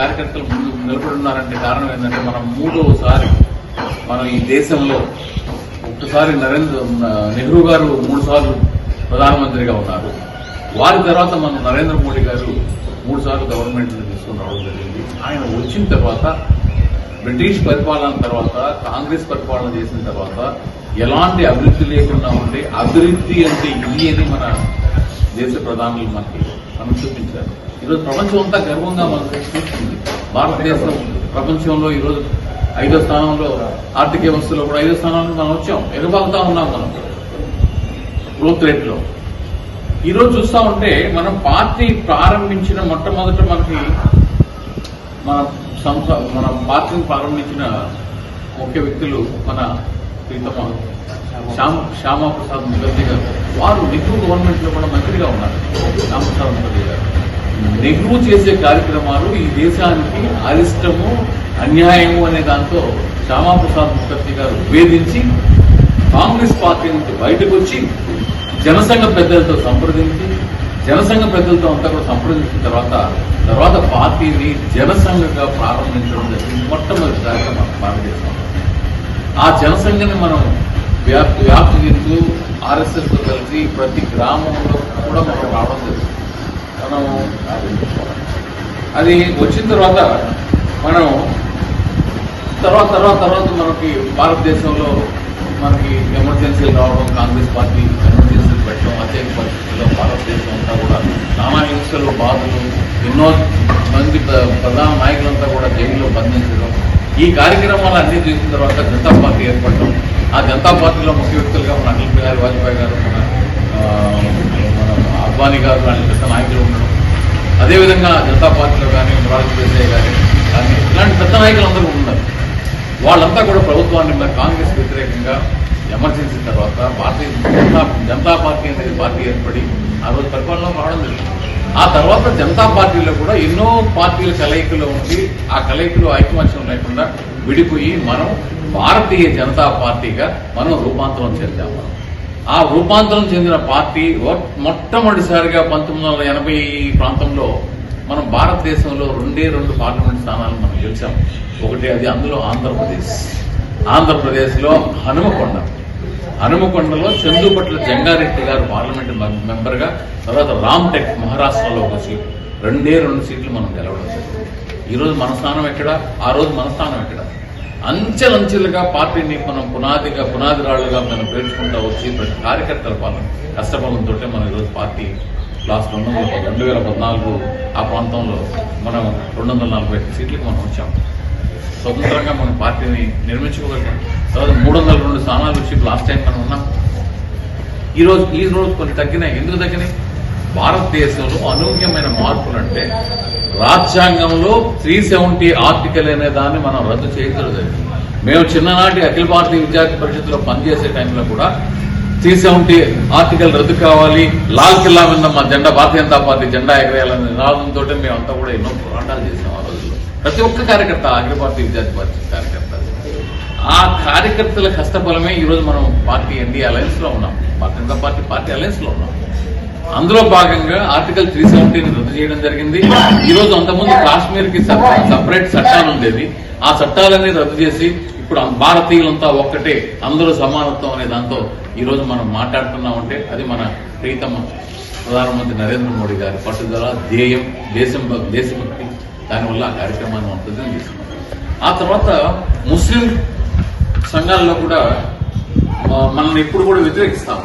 కార్యకర్తలు ముందు నిలబడున్నారంటే కారణం ఏంటంటే మనం మూడోసారి మనం ఈ దేశంలో ఒక్కసారి నరేంద్ర నెహ్రూ గారు మూడు సార్లు ప్రధానమంత్రిగా ఉన్నారు. వారి తర్వాత మనం నరేంద్ర మోడీ గారు మూడు సార్లు గవర్నమెంట్ తీసుకుని రావడం జరిగింది. ఆయన వచ్చిన తర్వాత బ్రిటిష్ పరిపాలన తర్వాత కాంగ్రెస్ పరిపాలన చేసిన తర్వాత ఎలాంటి అభివృద్ధి లేకుండా ఉంటే అభివృద్ధి అంటే ఇది అని మన దేశ ప్రధానులు మనకి మనం చూపించారు. ఈరోజు ప్రపంచం అంతా గర్వంగా మనం చూస్తుంది భారతదేశం ప్రపంచంలో ఈరోజు ఐదో స్థానంలో ఆర్థిక వ్యవస్థలో కూడా ఐదో స్థానంలో మనం వచ్చాం. ఎగబాగుతా ఉన్నాం మనం. గ్రోత్ రేట్లో ఈరోజు చూస్తా ఉంటే మనం పార్టీ ప్రారంభించిన మొట్టమొదట మనకి మన సంస్థ మన పార్టీని ప్రారంభించిన ముఖ్య వ్యక్తులు మన ప్రీతమ శ్యామ శ్యామాప్రసాద్ ముఖర్జీ గారు. వారు నెహ్రూ గవర్నమెంట్లో కూడా మంత్రిగా ఉన్నారు. శ్యామప్రసాద్ ముఖర్జీ గారు. నెహ్రూ చేసే కార్యక్రమాలు ఈ దేశానికి అరిష్టము అన్యాయము అనే దాంతో శ్యామాప్రసాద్ ముఖర్జీ గారు వేధించి కాంగ్రెస్ పార్టీ నుంచి బయటకు వచ్చి జనసంఘ పెద్దలతో సంప్రదించి జనసంఘ పెద్దలతో అంతా కూడా సంప్రదించిన తర్వాత తర్వాత పార్టీని జనసంఘగా ప్రారంభించడం జరిగింది. మొట్టమొదటిసారిగా మనం భారతదేశం ఆ జనసంఘని మనం వ్యాప్తి వ్యాప్తి చెందుతూ ఆర్ఎస్ఎస్తో కలిసి ప్రతి గ్రామంలో కూడా మనం రావడం జరిగింది మనం అది వచ్చిన తర్వాత మనం తర్వాత తర్వాత తర్వాత మనకి భారతదేశంలో మనకి ఎమర్జెన్సీలు రావడం కాంగ్రెస్ పార్టీ ఎమర్జెన్సీలు పెట్టడం అదే పరిస్థితుల్లో భారతదేశం అంతా కూడా నానా హింసలు బాధలు ఎన్నో మంది ప్ర- ప్రధాన నాయకులంతా కూడా జైల్లో బంధించడం. ఈ కార్యక్రమాలు అన్ని చేసిన తర్వాత జనతా పార్టీ ఏర్పడడం. ఆ జనతా పార్టీలో ముఖ్య వ్యక్తులుగా మన అటల్ బిహారీ వాజ్పేయి గారు మన అద్వానీ గారు లాంటి పెద్ద నాయకులు ఉండడం అదేవిధంగా జనతా పార్టీలో కానీ మొరార్జీ దేశాయ్ గారి కానీ ఇలాంటి పెద్ద నాయకులు అందరూ ఉన్నారు. వాళ్ళంతా కూడా ప్రభుత్వాన్ని మరి కాంగ్రెస్ వ్యతిరేకంగా ఎమర్జెన్సీ తర్వాత భారతీయ జనతా జనతా పార్టీ అనేది పార్టీ ఏర్పడి ఆ రోజు పరిపాలన రావడం జరిగింది. ఆ తర్వాత జనతా పార్టీలో కూడా ఎన్నో పార్టీల కలయికలో ఉండి ఆ కలయికలో ఐకమత్యం లేకుండా విడిపోయి మనం భారతీయ జనతా పార్టీగా మనం రూపాంతరం చెందాం. మనం ఆ రూపాంతరం చెందిన పార్టీ మొట్టమొదటిసారిగా పంతొమ్మిది వందల ఎనభై ప్రాంతంలో మనం భారతదేశంలో రెండే రెండు పార్లమెంట్ స్థానాలు మనం గెలిచాం. ఒకటి అది అందులో ఆంధ్రప్రదేశ్. ఆంధ్రప్రదేశ్లో హనుమకొండ. హనుమకొండలో చందుపట్ల జంగారెడ్డి గారు పార్లమెంట్ మెంబర్గా తర్వాత రామ్టెక్ మహారాష్ట్రలో ఒక సీట్. రెండే రెండు సీట్లు మనం గెలవడం జరిగింది. ఈరోజు మన స్థానం ఎక్కడ? ఆ రోజు మన స్థానం ఎక్కడ? అంచెలంచెలుగా పార్టీని మనం పునాదిగా పునాది రాళ్ళుగా మనం పేర్చుకుంటా వచ్చి ప్రతి కార్యకర్తల పాలన కష్టపడంతో మనం ఈరోజు పార్టీ లాస్ట్ రెండు వందల రెండు వేల పద్నాలుగు ఆ ప్రాంతంలో మనం రెండు వందల నలభై ఐదు సీట్లకు మనం వచ్చాం. స్వతంత్రంగా మనం పార్టీని నిర్మించుకోగలిగాం. తర్వాత మూడు వందల రెండు స్థానాలు వచ్చి లాస్ట్ టైం మనం ఉన్నాం. ఈ రోజు ఈ రోజు కొన్ని తగ్గినాయి. ఎందుకు తగ్గినాయి? భారతదేశంలో అనూహ్యమైన మార్పులు అంటే రాజ్యాంగంలో త్రీ సెవెంటీ ఆర్టికల్ అనే దాన్ని మనం రద్దు చేయకూడదు మేము చిన్ననాటి అఖిల భారతీయ విద్యార్థి పరిషత్లో పనిచేసే టైంలో కూడా త్రీ సెవెంటీ ఆర్టికల్ రద్దు కావాలి లాల్ కిల్లా మీద మా జెండా భారతీయ జనతా పార్టీ జెండా ఎగరేయాలనే నినాదంతో మేమంతా కూడా ఎన్నో పోరాటాలు చేసాం ఆ రోజుల్లో. ప్రతి ఒక్క కార్యకర్త అఖిల భారతీయ విద్యార్థి పరిషత్ కార్యకర్త ఆ కార్యకర్తల కష్టఫలమే ఈరోజు మనం పార్టీ ఎన్డీ అలయన్స్లో ఉన్నాం. భారతీయ జనతా పార్టీ పార్టీ అలయన్స్లో ఉన్నాం. అందులో భాగంగా ఆర్టికల్ త్రీ సెవెంటీని రద్దు చేయడం జరిగింది. ఈ రోజు అంతకుముందు కాశ్మీర్కి సపరేట్ చట్టాలు ఉండేది. ఆ చట్టాలన్నీ రద్దు చేసి ఇప్పుడు భారతీయులంతా ఒక్కటే అందరూ సమానత్వం అనే దాంతో ఈ రోజు మనం మాట్లాడుతున్నామంటే అది మన ప్రీతమ ప్రధానమంత్రి నరేంద్ర మోడీ గారి పట్టుదల ధ్యేయం దేశం దేశభక్తి. దానివల్ల ఆ కార్యక్రమాన్ని మనం ప్రజలు తీసుకున్నాం ఆ తర్వాత ముస్లిం సంఘాల్లో కూడా మనల్ని ఎప్పుడు కూడా వ్యతిరేకిస్తాం.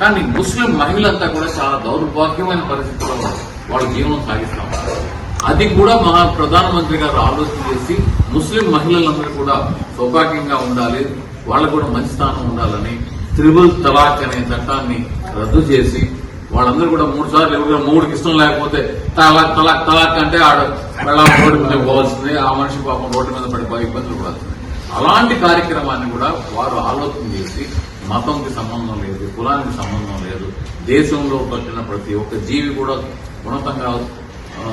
కానీ ముస్లిం మహిళలంతా కూడా చాలా దౌర్భాగ్యమైన పరిస్థితుల్లో వాళ్ళ జీవనం సాగిస్తాం. అది కూడా మహా ప్రధానమంత్రి గారు ఆలోచన చేసి ముస్లిం మహిళలందరూ కూడా సౌభాగ్యంగా ఉండాలి వాళ్ళకు కూడా మంచి స్థానం ఉండాలని త్రిబుల్ తలాక్ అనే చట్టాన్ని రద్దు చేసి వాళ్ళందరూ కూడా మూడు సార్లు ఎవరు మూడుకి ఇష్టం లేకపోతే తలాక్ తలాక్ తలాక్ అంటే ఆడ వెళ్ళాలి రోడ్డు మీద పోవాల్సింది ఆ మనిషి పాపం రోడ్డు మీద పడిపోయి ఇబ్బందులు పడాల్సింది. అలాంటి కార్యక్రమాన్ని కూడా వారు ఆలోచన చేసి మతంకి సంబంధం లేదు కులానికి సంబంధం లేదు దేశంలో పట్టిన ప్రతి ఒక్క జీవి కూడా ఉన్నతంగా ఆ,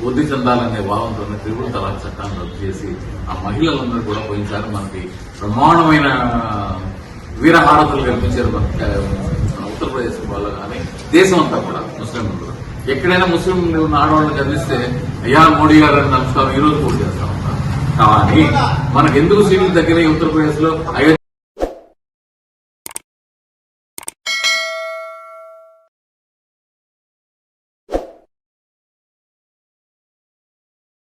వృద్ధి చెందాలనే భావంతో త్రిపుల తలాక్ చట్టాన్ని రద్దు చేసి ఆ మహిళలందరూ కూడా పోయినసారి మనకి బ్రహ్మాండమైన వీరహారతులు కల్పించారు ఉత్తరప్రదేశ్ వాళ్ళు కానీ దేశం అంతా కూడా ముస్లింలు ఎక్కడైనా ముస్లింలు ఉన్న ఆడవాళ్ళని చదివిస్తే అయ్యా మోడీ గారు అని నమస్కారం ఈ రోజు కూడా చేస్తాం. కానీ మనకు ఎందుకు సీట్లు తగ్గినాయి ఉత్తరప్రదేశ్లో అయోధ్య